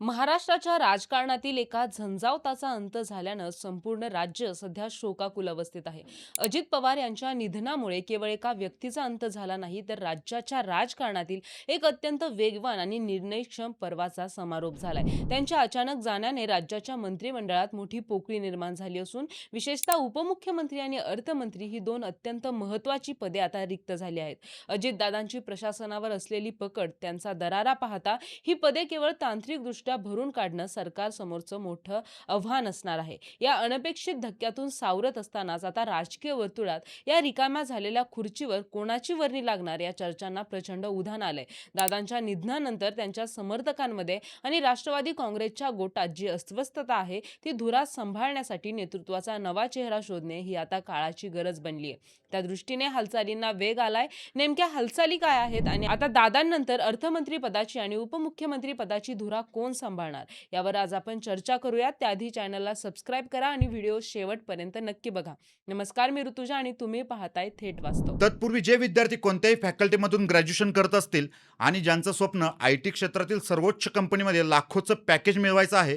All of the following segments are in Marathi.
महाराष्ट्राच्या राजकारणातील एका झंझावताचा अंत झाल्यानं संपूर्ण राज्य सध्या शोकाकुल अवस्थेत आहे. अजित पवार यांच्या निधनामुळे केवळ एका व्यक्तीचा अंत झाला नाही तर राज्याच्या राजकारणातील एक अत्यंत वेगवान आणि निर्णयक्षम पर्वाचा समारोप झालाय. त्यांच्या अचानक जाण्याने राज्याच्या मंत्रिमंडळात मोठी पोकळी निर्माण झाली असून विशेषतः उपमुख्यमंत्री आणि अर्थमंत्री ही दोन अत्यंत महत्वाची पदे आता रिक्त झाली आहेत. अजितदादांची प्रशासनावर असलेली पकड त्यांचा दरारा पाहता ही पदे केवळ तांत्रिकदृष्ट्या भरून काढणं सरकारसमोरचं मोठं आव्हान असणार आहे. या अनपेक्षित धक्क्यातून सावरत असतानाच आता राजकीय वर्तुळात या रिकाम्या झालेल्या खुर्चीवर कोणाची वर्णी लागणार या चर्चांना प्रचंड उधाण आलंय. दादांच्या निधनानंतर त्यांच्या समर्थकांमध्ये आणि राष्ट्रवादी काँग्रेसच्या गोटात जी अस्वस्थता आहे ती धुरा सांभाळण्यासाठी नेतृत्वाचा नवा चेहरा शोधणे ही आता काळाची गरज बनली आहे त्या दृष्टीने हालचालींना वेग आलाय. नेमक्या हालचाली काय आहेत आणि आता दादांनंतर अर्थमंत्री पदाची आणि उपमुख्यमंत्री पदाची धुरा कोण सांभाळणार. यावर आज आपण चर्चा करूयात. त्याआधी चॅनलला सबस्क्राईब करा आणि व्हिडिओ शेवटपर्यंत नक्की बघा. नमस्कार मी ऋतुजा आणि तुम्ही पाहताय थेट वास्तव. तत्पूर्वी जे विद्यार्थी कोणत्याही फॅकल्टीमधून ग्रॅज्युएशन करत असतील आणि ज्यांचं स्वप्न आय टी क्षेत्रातील सर्वोच्च कंपनीमध्ये लाखोचं पॅकेज मिळवायचं आहे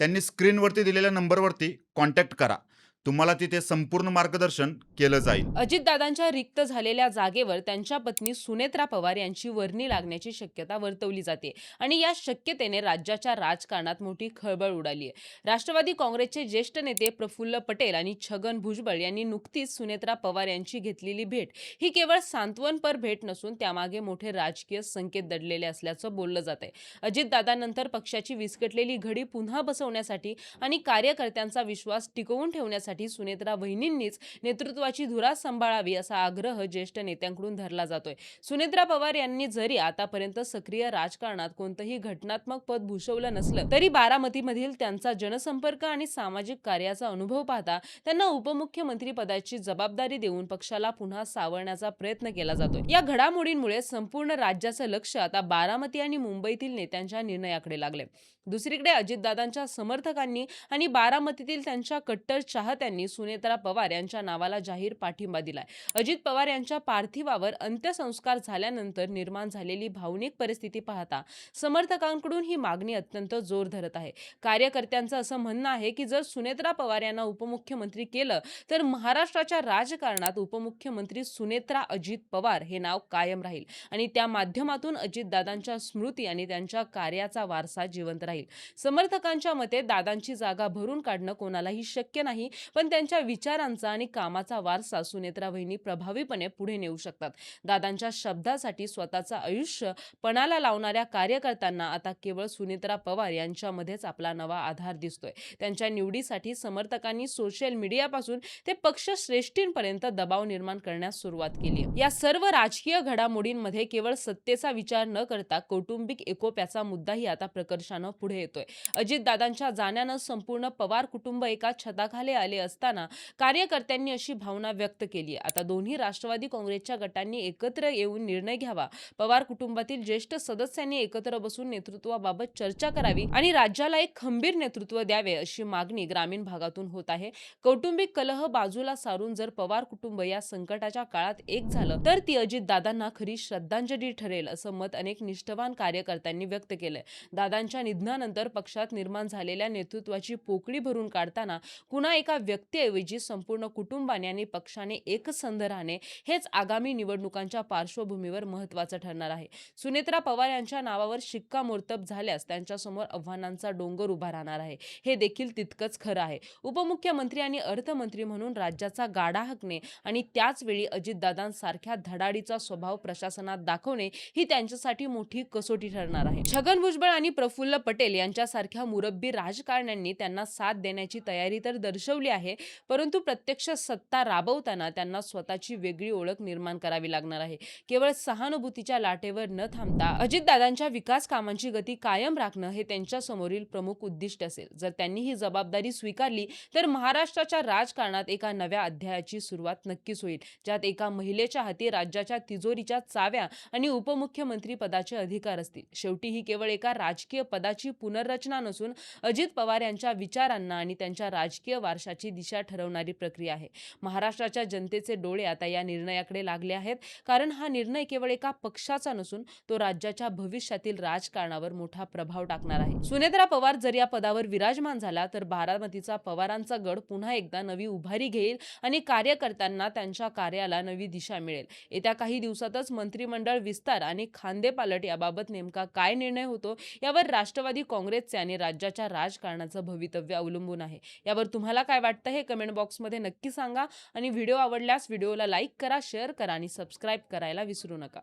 त्यांनी स्क्रीनवरती दिलेल्या नंबरवरती कॉन्टॅक्ट करा. तुम्हाला तिथे संपूर्ण मार्गदर्शन केलं जाईल. अजितदादांच्या रिक्त झालेल्या जागेवर त्यांच्या पत्नी सुनेत्रा पवार यांची वर्णी लागण्याची शक्यता वर्तवली जाते आणि या शक्यतेने राज्याच्या राजकारणात मोठी खळबळ उडाली आहे. राष्ट्रवादी काँग्रेसचे ज्येष्ठ नेते प्रफुल्ल पटेल आणि छगन भुजबळ यांनी नुकतीच सुनेत्रा पवार यांची घेतलेली भेट ही केवळ सांत्वनपर भेट नसून त्यामागे मोठे राजकीय संकेत दडलेले असल्याचं बोललं जात आहे अजितदादांनंतर पक्षाची विस्कटलेली घडी पुन्हा बसवण्यासाठी आणि कार्यकर्त्यांचा विश्वास टिकवून ठेवण्यासाठी सुनेत्रा वहिनींनीच नेतृत्वाची धुरा सांभाळावी असा आग्रह ज्येष्ठ नेत्यांकडून धरला जातोय. सुनेत्रा पवार यांनी जरी आतापर्यंत सक्रिय राजकारणात कोणतंही घटनात्मक पद भूषवलं नसलं तरी बारामतीमधील त्यांचा जनसंपर्क आणि सामाजिक कार्याचा अनुभव पाहता त्यांना उपमुख्यमंत्री पदाची जबाबदारी देऊन पक्षाला पुन्हा सावरण्याचा प्रयत्न केला जातोय. या घडामोडींमुळे संपूर्ण राज्याचं लक्ष आता बारामती आणि मुंबईतील नेत्यांच्या निर्णयाकडे लागले दुसरीकडे अजितदादांच्या समर्थकांनी आणि बारामतीतील त्यांच्या कट्टर चाहत्यांनी सुनेत्रा पवार यांच्या नावाला जाहीर पाठिंबा दिलाय. अजित पवार यांच्या पार्थिवावर अंत्यसंस्कार झाल्यानंतर निर्माण झालेली भावनिक परिस्थिती पाहता समर्थकांकडून ही मागणी अत्यंत जोर धरत आहे. कार्यकर्त्यांचं असं म्हणणं आहे की जर सुनेत्रा पवार यांना उपमुख्यमंत्री केलं तर महाराष्ट्राच्या राजकारणात उपमुख्यमंत्री सुनेत्रा अजित पवार हे नाव कायम राहील आणि त्या माध्यमातून अजितदादांच्या स्मृती आणि त्यांच्या कार्याचा वारसा जिवंत राहील. समर्थकांच्या मते दादांची जागा भरून काढणं कोणालाही शक्य नाही पण त्यांच्या विचारांचा आणि कामाचा वारसा सुनेत्रा वहिनी प्रभावीपणे पुढे नेऊ शकतात. दादांच्या शब्दासाठी स्वतःचं आयुष्य पणाला लावणाऱ्या कार्यकर्त्यांना आता केवळ सुनेत्रा पवार यांच्यामध्येच आपला नवा आधार दिसतोय. त्यांच्या निवडीसाठी समर्थकांनी सोशल मीडियापासून ते पक्ष श्रेष्ठींपर्यंत दबाव निर्माण करण्यास सुरुवात केली या सर्व राजकीय घडामोडींमध्ये केवळ सत्तेचा विचार न करता कौटुंबिक एकोप्याचा मुद्दाही आता प्रकर्षानं पुढे येतोय. अजितदादांच्या जाण्यानं संपूर्ण पवार कुटुंब एका छताखाली आले असताना कार्यकर्त्यांनी अशी भावना व्यक्त केली आता दोन्ही राष्ट्रवादी काँग्रेसच्या गटांनी एकत्र येऊन निर्णय घ्यावा. पवार कुटुंबातील ज्येष्ठ सदस्यांनी एकत्र बसून नेतृत्वाबाबत चर्चा करावी आणि राज्याला एक खंबीर नेतृत्व द्यावे अशी मागणी ग्रामीण भागातून होत आहे. कौटुंबिक कलह बाजूला सारून जर पवार कुटुंब या संकटाच्या काळात एक झालं तर ती अजित दादांना खरी श्रद्धांजली ठरेल असं मत अनेक निष्ठवान कार्यकर्त्यांनी व्यक्त केलंय. दादांच्या निधनानंतर पक्षात निर्माण झालेल्या नेतृत्वाची पोकळी भरून काढताना कुणा एका व्यक्तीऐवजी संपूर्ण कुटुंबाने आणि पक्षाने एकसंध राहणे हेच आगामी निवडणुकांच्या पार्श्वभूमीवर महत्वाचं ठरणार आहे. सुनेत्रा पवार यांच्या नावावर शिक्कामोर्तब झाल्यास त्यांच्यासमोर आव्हानांचा डोंगर उभा राहणार आहे. हे देखील तितकंच खरं आहे. उपमुख्यमंत्री आणि अर्थमंत्री म्हणून राज्याचा गाडा हाकणे आणि त्याचवेळी अजितदादांसारख्या धडाडीचा स्वभाव प्रशासनात दाखवणे ही त्यांच्यासाठी मोठी कसोटी ठरणार आहे. छगन भुजबळ आणि प्रफुल्ल पटेल यांच्यासारख्या मुरब्बी राजकारण्यांनी त्यांना साथ देण्याची तयारी तर दर्शवली आहे. परंतु प्रत्यक्ष सत्ता राबवताना त्यांना स्वतःची वेगळी ओळख निर्माण करावी लागणार आहे. केवळ सहानुभूतीच्या लाटेवर न थांबता अजितदादांच्या विकास कामांची गती कायम राखणं हे त्यांच्या समोरील प्रमुख उद्दिष्ट असेल. जर त्यांनी ही जबाबदारी स्वीकारली तर महाराष्ट्राच्या राजकारणात एका नव्या अध्यायाची सुरुवात नक्कीच होईल. ज्यात एका महिलेच्या हाती राज्याच्या तिजोरीच्या चाव्या आणि उपमुख्यमंत्री पदाचे अधिकार असतील. शेवटी ही केवळ एका राजकीय पदाची पुनर्रचना नसून अजित पवार यांच्या विचारांना आणि त्यांच्या राजकीय वारशाच्या राज्याची दिशा ठरवणारी प्रक्रिया आहे. महाराष्ट्राच्या जनतेचे डोळे आता या निर्णयाकडे लागले आहेत. कारण हा निर्णय केवळ एका पक्षाचा नसून तो राज्याच्या भविष्यातील राजकारणावर मोठा प्रभाव टाकणार आहे. सुनेत्रा पवार जर या पदावर विराजमान झाला तर बारामतीचा पवारांचा गड पुन्हा एकदा नवी उभारी घेईल आणि कार्यकर्त्यांना त्यांच्या कार्याला नवी दिशा मिळेल. येत्या काही दिवसातच मंत्रिमंडळ विस्तार आणि खांदेपालट याबाबत नेमका काय निर्णय होतो यावर राष्ट्रवादी काँग्रेसचे आणि राज्याच्या राजकारणाचं भवितव्य अवलंबून आहे. यावर तुम्हाला काय वाटतं? वाटतं हे कमेंट बॉक्समध्ये नक्की सांगा. आणि व्हिडिओ आवडल्यास व्हिडिओला लाईक करा शेअर करा आणि सबस्क्राईब करायला विसरू नका.